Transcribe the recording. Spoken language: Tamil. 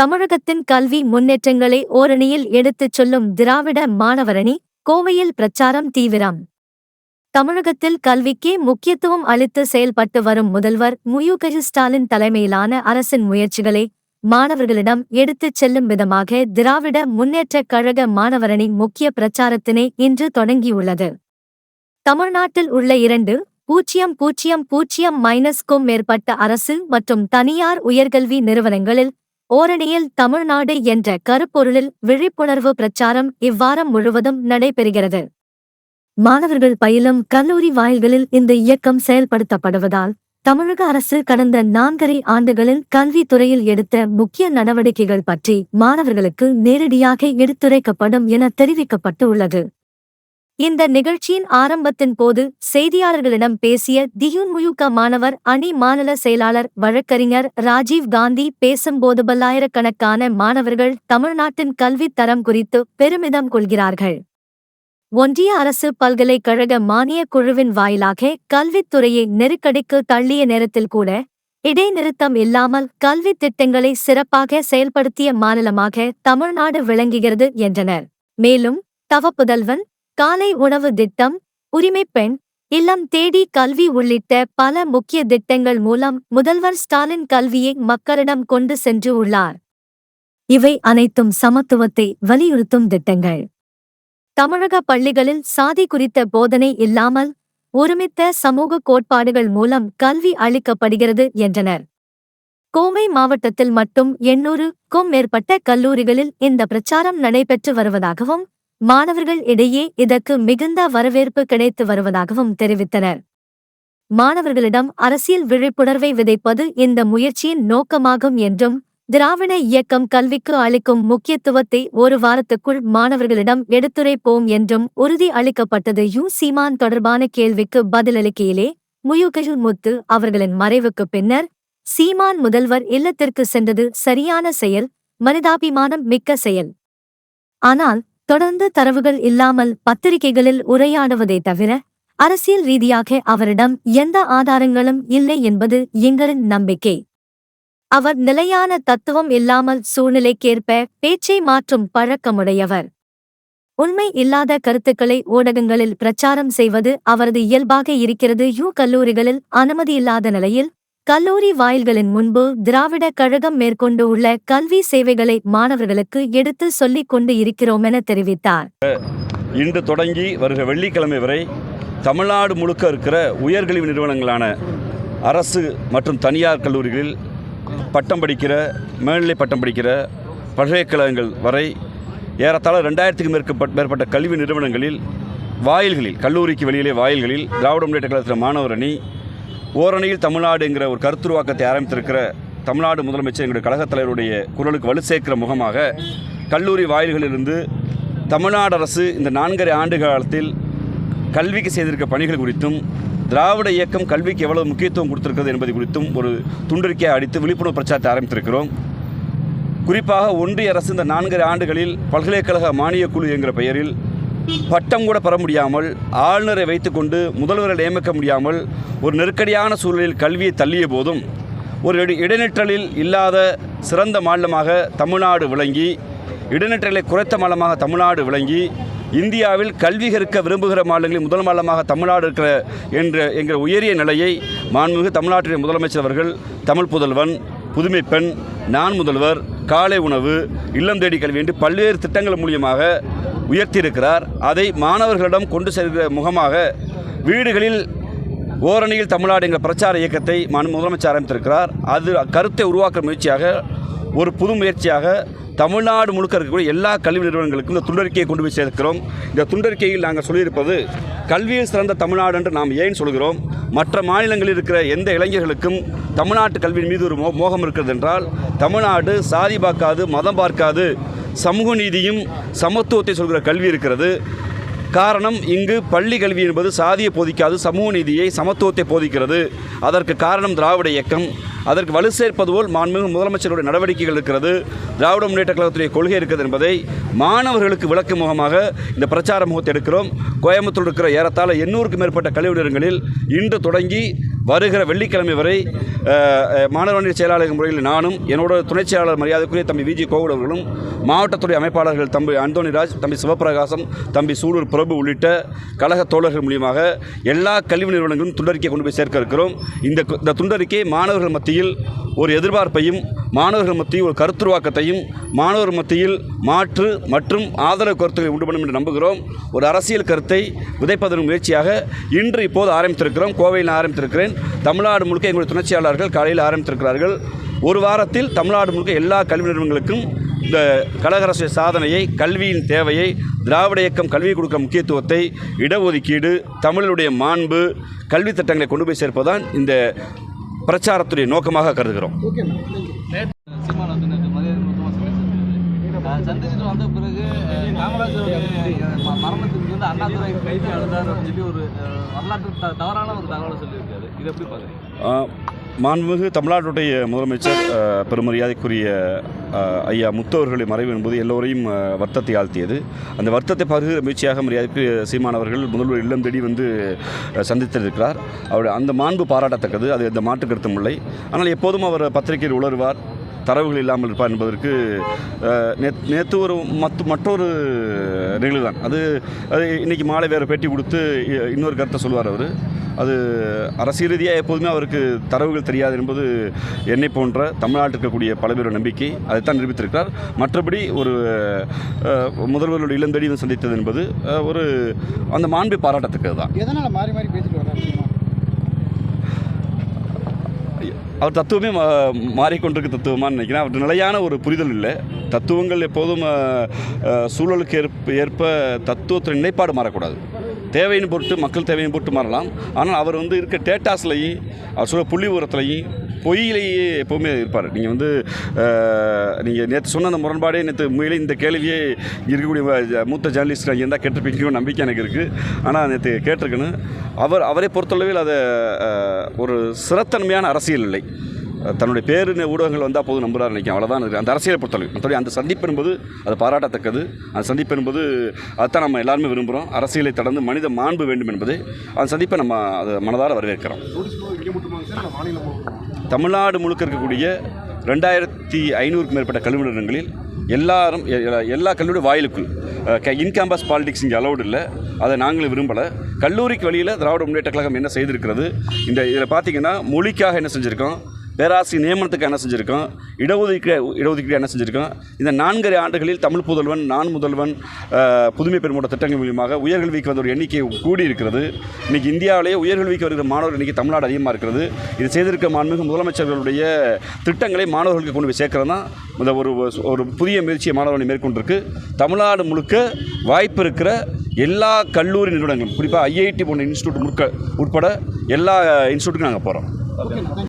தமிழகத்தின் கல்வி முன்னேற்றங்களை ஓரணியில் எடுத்துச் சொல்லும் திராவிட மாணவரணி கோவையில் பிரச்சாரம் தீவிரம். தமிழகத்தில் கல்விக்கே முக்கியத்துவம் அளித்து செயல்பட்டு வரும் முதல்வர் முயுக ஸ்டாலின் தலைமையிலான அரசின் முயற்சிகளை மாணவர்களிடம் எடுத்துச் செல்லும் விதமாக திராவிட முன்னேற்றக் கழக மாணவரணி முக்கிய பிரச்சாரத்தினை இன்று தொடங்கியுள்ளது. தமிழ்நாட்டில் உள்ள இரண்டு பூஜ்ஜியம் பூஜ்ஜியம் பூஜ்ஜியம் மைனஸ்க்கும் மேற்பட்ட அரசு மற்றும் தனியார் உயர்கல்வி நிறுவனங்களில் ஓரணியில் தமிழ்நாடு என்ற கருப்பொருளில் விழிப்புணர்வு பிரச்சாரம் இவ்வாரம் முழுவதும் நடைபெறுகிறது. மாணவர்கள் பயிலும் கல்லூரி வாயில்களில் இந்த இயக்கம் செயல்படுத்தப்படுவதால் தமிழக அரசு கடந்த நான்கரை ஆண்டுகளில் கல்வித்துறையில் எடுத்த முக்கிய நடவடிக்கைகள் பற்றி மாணவர்களுக்கு நேரடியாக எடுத்துரைக்கப்படும் என தெரிவிக்கப்பட்டு உள்ளது இந்த நிகழ்ச்சியின் ஆரம்பத்தின் போது செய்தியாளர்களிடம் பேசிய தியுன்முயுக மாணவர் அணி மாநில செயலாளர் வழக்கறிஞர் ராஜீவ் காந்தி பேசும்போது பல்லாயிரக்கணக்கான மாணவர்கள் தமிழ்நாட்டின் கல்வித் தரம் குறித்து பெருமிதம் கொள்கிறார்கள். ஒன்றிய அரசு பல்கலைக்கழக மானியக் குழுவின் வாயிலாக கல்வித்துறையை நெருக்கடிக்கு தள்ளிய நேரத்தில் கூட இடைநிறுத்தம் இல்லாமல் கல்வித் திட்டங்களை சிறப்பாக செயல்படுத்திய மாநிலமாக தமிழ்நாடு விளங்குகிறது என்றனர். மேலும் தவப்புதல்வன் காலை உணவு திட்டம் உரிமைப் பெண் இல்லம் தேடி கல்வி உள்ளிட்ட பல முக்கிய திட்டங்கள் மூலம் முதல்வர் ஸ்டாலின் கல்வியை மக்களிடம் கொண்டு சென்று உள்ளார். இவை அனைத்தும் சமத்துவத்தை வலியுறுத்தும் திட்டங்கள். தமிழக பள்ளிகளில் சாதி குறித்த போதனை இல்லாமல் ஒருமித்த சமூக கோட்பாடுகள் மூலம் கல்வி அளிக்கப்படுகிறது என்றனர். கோவை மாவட்டத்தில் மட்டும் எண்ணூறுக்கும் மேற்பட்ட கல்லூரிகளில் இந்த பிரச்சாரம் நடைபெற்று வருவதாகவும் மாணவர்கள் இடையே இதற்கு மிகுந்த வரவேற்பு கிடைத்து வருவதாகவும் தெரிவித்தனர். மாணவர்களிடம் அரசியல் விழிப்புணர்வை விதைப்பது இந்த முயற்சியின் நோக்கமாகும் என்றும் திராவிட இயக்கம் கல்விக்கு அளிக்கும் முக்கியத்துவத்தை ஒரு வாரத்துக்குள் மாணவர்களிடம் எடுத்துரைப்போம் என்றும் உறுதி அளிக்கப்பட்டது யு. சீமான் தொடர்பான கேள்விக்கு பதிலளிக்கையிலே முயுகையில் முத்து அவர்களின் மறைவுக்கு பின்னர் சீமான் முதல்வர் இல்லத்திற்கு சென்றது சரியான செயல் மனிதாபிமானம் மிக்க செயல். ஆனால் தொடர்ந்து தரவுகள் இல்லாமல் பத்திரிகைகளில் உரையாடுவதை தவிர அரசியல் ரீதியாக அவரிடம் எந்த ஆதாரங்களும் இல்லை என்பது எங்களின் நம்பிக்கை. அவர் நிலையான தத்துவம் இல்லாமல் சூழ்நிலைக்கேற்ப பேச்சை மாற்றும் பழக்கமுடையவர். உண்மை இல்லாத கருத்துக்களை ஊடகங்களில் பிரச்சாரம் செய்வது அவரது இயல்பாக இருக்கிறது. யூ கல்லூரிகளில் அனுமதி இல்லாத நிலையில் கல்லூரி வாயில்களின் முன்பு திராவிட கழகம் மேற்கொண்டு உள்ள கல்வி சேவைகளை மாணவர்களுக்கு எடுத்து சொல்லிக் கொண்டு இருக்கிறோம் என தெரிவித்தார். இன்று தொடங்கி வருகிற வெள்ளிக்கிழமை வரை தமிழ்நாடு முழுக்க இருக்கிற உயர்கல்வி நிறுவனங்களான அரசு மற்றும் தனியார் கல்லூரிகளில் பட்டம் படிக்கிற மேல்நிலை பட்டம் படிக்கிற பல்கலைக்கழகங்கள் வரை ஏறத்தாழ ரெண்டாயிரத்துக்கும் மேற்பட்ட மேற்பட்ட கல்வி நிறுவனங்களில் வாயில்களில் கல்லூரிக்கு வெளியிலே வாயில்களில் திராவிட முன்னேற்ற கழகத்தில் மாணவர் அணி ஓரணியில் தமிழ்நாடுங்கிற ஒரு கருத்துருவாக்கத்தை ஆரம்பித்திருக்கிற தமிழ்நாடு முதலமைச்சர் எங்களுடைய கழகத் தலைவருடைய குரலுக்கு வலு சேர்க்கிற முகமாக கல்லூரி வாயில்களிலிருந்து தமிழ்நாடு அரசு இந்த நான்கரை ஆண்டு காலத்தில் கல்விக்கு செய்திருக்க பணிகள் குறித்தும் திராவிட இயக்கம் கல்விக்கு எவ்வளவு முக்கியத்துவம் கொடுத்திருக்கிறது என்பது குறித்தும் ஒரு துண்டறிக்கையை அடித்து விழிப்புணர்வு பிரச்சாரத்தை ஆரம்பித்திருக்கிறோம். குறிப்பாக ஒன்றிய அரசு இந்த நான்கரை ஆண்டுகளில் பல்கலைக்கழக மானியக் குழு என்கிற பெயரில் பட்டம் கூட பெற முடியாமல் ஆளுநரை வைத்துக்கொண்டு முதல்வரை நியமிக்க முடியாமல் ஒரு நெருக்கடியான சூழலில் கல்வியை தள்ளிய போதும் ஒரு இடைநிற்றலில் இல்லாத சிறந்த மாநிலமாக தமிழ்நாடு விளங்கி இடைநிற்றலை குறைத்த மாநிலமாக தமிழ்நாடு விளங்கி இந்தியாவில் கல்வி கற்க விரும்புகிற மாநிலங்களில் முதல் மாநிலமாக தமிழ்நாடு இருக்கிற என்ற என்கிற உயரிய நிலையை மாண்புமிகு தமிழ்நாட்டுடைய முதலமைச்சர் அவர்கள் தமிழ் புதல்வன் புதுமை பெண் நான் முதல்வர் காலை உணவு இல்லம் தேடி கல்வி என்று பல்வேறு திட்டங்கள் மூலியமாக உயர்த்தியிருக்கிறார். அதை மாணவர்களிடம் கொண்டு செல்கிற முகமாக வீடுகளில் ஓரணியில் தமிழ்நாடு என்ற பிரச்சார இயக்கத்தை மன் முதலமைச்சர் ஆரம்பித்திருக்கிறார். அது கருத்தை உருவாக்குற முயற்சியாக ஒரு புது முயற்சியாக தமிழ்நாடு முழுக்க இருக்கக்கூடிய எல்லா கல்வி நிறுவனங்களுக்கும் இந்த துண்டறிக்கையை கொண்டு போய் சேர்க்கிறோம். இந்த துண்டறிக்கையில் நாங்கள் சொல்லியிருப்பது கல்வியில் சிறந்த தமிழ்நாடு என்று நாம் ஏன் சொல்கிறோம்? மற்ற மாநிலங்களில் இருக்கிற எந்த இளைஞர்களுக்கும் தமிழ்நாட்டு கல்வியின் மீது ஒரு மோ மோகம் இருக்கிறது என்றால் தமிழ்நாடு சாதி பார்க்காது மதம் பார்க்காது சமூக நீதியும் சமத்துவத்தை சொல்கிற கல்வி இருக்கிறது. காரணம் இங்கு பள்ளி கல்வி என்பது சாதியை போதிக்காது சமூக நீதியை சமத்துவத்தை போதிக்கிறது. அதற்கு காரணம் திராவிட இயக்கம். அதற்கு வலு சேர்ப்பது போல் மாண்புமிகு முதலமைச்சருடைய நடவடிக்கைகள் இருக்கிறது. திராவிட முன்னேற்ற கழகத்துடைய கொள்கை இருக்கிறது என்பதை மாணவர்களுக்கு விளக்கு முகமாக இந்த பிரச்சார முகத்தை எடுக்கிறோம். கோயம்புத்தூர் இருக்கிற ஏறத்தாழ எண்ணூறுக்கும் மேற்பட்ட கல்வி நிறுவனங்களில் இன்று தொடங்கி வருகிற வெள்ளிக்கிழமை வரை அஹ், மாணவரணி செயலாளர் முறையில் நானும் என்னோட துணை செயலாளர் மரியாதைக்குரிய தம்பி விஜி கோகுல் அவர்களும் மாவட்டத்துறை அமைப்பாளர்கள் தம்பி அந்தோணிராஜ் தம்பி சிவபிரகாசம் தம்பி சூலூர் பிரபு உள்ளிட்ட கழக தோழர்கள் மூலியமாக எல்லா கல்வி நிறுவனங்களும் துண்டறிக்கை கொண்டு போய் சேர்க்க இருக்கிறோம். இந்த இந்த துண்டறிக்கை மாணவர்கள் மத்தியில் ஒரு எதிர்பார்ப்பையும் மாணவர்கள் மத்தியில் ஒரு கருத்துருவாக்கத்தையும் மாணவர் மத்தியில் மாற்று மற்றும் ஆதரவு கருத்துக்களை உண்டு பண்ணும் என்று நம்புகிறோம். ஒரு அரசியல் கருத்தை விதைப்பதன் முயற்சியாக இன்று இப்போது ஆரம்பித்திருக்கிறோம். கோவையில் ஆரம்பித்திருக்கிறேன். தமிழ்நாடு முழுக்க எங்களுடைய துணைச்சியாளர்கள் காலையில் ஆரம்பித்திருக்கிறார்கள். ஒரு வாரத்தில் தமிழ்நாடு முழுக்க எல்லா கல்வி நிறுவனங்களுக்கும் இந்த கழகரசு சாதனையை கல்வியின் தேவையை திராவிட இயக்கம் கல்வி கொடுக்க முக்கியத்துவத்தை இடஒதுக்கீடு தமிழனுடைய மாண்பு கல்வி திட்டங்களை கொண்டு போய் சேர்ப்பதுதான் இந்த பிரச்சாரத்துடைய நோக்கமாக கருதுகிறோம். சீமான் வந்து நேற்று மரியாதை நிமித்தமாக சந்திச்சிருக்காரு சந்திச்சுட்டு வந்த பிறகு காமராஜருடைய மரணத்துக்கு வந்து அண்ணாதுரை கைது அழுதார் அப்படின்னு சொல்லி ஒரு வரலாற்று தவறான ஒரு தகவலை சொல்லியிருக்காரு இது எப்படி பார்க்குறீங்க மாண்புமிகு தமிழ்நாட்டுடைய முதலமைச்சர் பெருமரியாதைக்குரிய ஐயா முத்தவர்களை மறைவு என்பது எல்லோரையும் ஆஹ், வருத்தத்தை ஆழ்த்தியது. அந்த வருத்தத்தை பருகிற முயற்சியாக மரியாதைக்கு சீமானவர்கள் முதல்வர் இல்லம் தேடி வந்து சந்தித்திருக்கிறார். அவருடைய அந்த மாண்பு பாராட்டத்தக்கது. அது எந்த மாற்று கருத்தும் இல்லை. ஆனால் எப்போதும் அவர் பத்திரிகையில் உளறுவார். தரவுகள் இல்லாமல் இருப்பார் என்பதற்கு நேற்று ஒரு மற்ற மற்றொரு நிகழ்வு தான் அது அது இன்றைக்கி மாலை வேறு பேட்டி கொடுத்து இ- இன்னொரு கருத்தை சொல்வார் அவர். அது அரசியல் ரீதியாக எப்போதுமே அவருக்கு தரவுகள் தெரியாது என்பது என்னை போன்ற தமிழ்நாட்டில் இருக்கக்கூடிய பல பேரோட நம்பிக்கை. அதைத்தான் நிரூபித்திருக்கிறார். மற்றபடி ஒரு முதல்வருடைய முதல்வர்களுடைய இளந்தடி சந்தித்தது என்பது ஒரு அந்த மாண்பை பாராட்டத்தக்கது தான் எதனால் மாறி மாறி பேசிட்டு வர்றாரு அவர் தத்துவமே மா மாறிக்கொண்டிருக்க தத்துவமாக நினைக்கிறேன். அவர் நிலையான ஒரு புரிதல் இல்லை. தத்துவங்கள் எப்போதும் சூழலுக்கு ஏற்ப ஏற்ப தத்துவத்தின் நிலைப்பாடு மாறக்கூடாது. தேவையின் பொருட்டு மக்கள் தேவையின் பொருட்டு மாறலாம். ஆனால் அவர் வந்து இருக்க டேட்டாஸ்லையும் அவர் சொல்ல புள்ளி உரத்துலையும் பொய்யிலேயே எப்போவுமே இருப்பார். நீங்கள் வந்து நீங்கள் நேற்று சொன்ன அந்த முரண்பாடே நேற்று உண்மையிலே இந்த கேள்வியே இருக்கக்கூடிய மூத்த ஜேர்னலிஸ்ட் அங்கே இருந்தால் கேட்டிருப்பீங்க நம்பிக்கை எனக்கு இருக்குது ஆனால் நேற்று கேட்டிருக்கேன்னு அவர் அவரை பொறுத்தளவில் அதை ஒரு சிறத்தன்மையான அரசியல் இல்லை. தன்னுடைய பேரு ஊடகங்கள் வந்தால் போதும் நம்புறாரு நினைக்கும் அவ்வளோதான் இருக்குது அந்த அரசியலை பொறுத்தளவு மற்றபடி அந்த சந்திப்பு என்பது அது பாராட்டத்தக்கது. அந்த சந்திப்பு என்பது அதுதான் நம்ம எல்லாருமே விரும்புகிறோம் அரசியலை தொடர்ந்து மனித மாண்பு வேண்டும் என்பதை. அந்த சந்திப்பை நம்ம அதை மனதார வரவேற்கிறோம். தமிழ்நாடு முழுக்க இருக்கக்கூடிய ரெண்டாயிரத்தி ஐநூறுக்கு மேற்பட்ட கல்வி நிறுவனங்களில் எல்லாரும் எ- எல்லா கல்லூரி வாயிலுக்குள் இன் கேம்பஸ் பாலிடிக்ஸ் இங்கே அலௌடு இல்லை. அதை நாங்களும் விரும்பலை. கல்லூரிக்கு வழியில் திராவிட முன்னேற்ற கழகம் என்ன செய்திருக்கிறது? இந்த இதில் பார்த்தீங்கன்னா மொழிக்காக என்ன செஞ்சுருக்கோம்? பேராசிரியர் நியமனத்துக்கு என்ன செஞ்சுருக்கோம்? இடஒதுக்கீடு இடஒதுக்கீடு என்ன செஞ்சுருக்கோம்? இந்த நான்கரை ஆண்டுகளில் தமிழ் புதல்வன் நான் முதல்வன் புதுமை பெருமோட திட்டங்கள் மூலியமாக உயர்கல்விக்கு வந்த ஒரு எண்ணிக்கை கூடி இருக்கிறது இன்றைக்கி இந்தியாவிலேயே உயர்கல்விக்கு வருகிற மாணவர் எண்ணிக்கை தமிழ்நாடு அதிகமாக இருக்கிறது. இது செய்திருக்க மாண்புமிகு முதலமைச்சர்களுடைய திட்டங்களை மாணவர்களுக்கு கொண்டு போய் சேர்க்கறது தான் இந்த ஒரு ஒரு புதிய முயற்சியை மாணவர்கள் மேற்கொண்டிருக்கு. தமிழ்நாடு முழுக்க வாய்ப்பு இருக்கிற எல்லா கல்லூரி நிறுவனங்களும் குறிப்பாக ஐஐடி போன்ற இன்ஸ்டியூட் முற்க உட்பட எல்லா இன்ஸ்டியூட்டுக்கும் நாங்கள் போகிறோம் ஓகே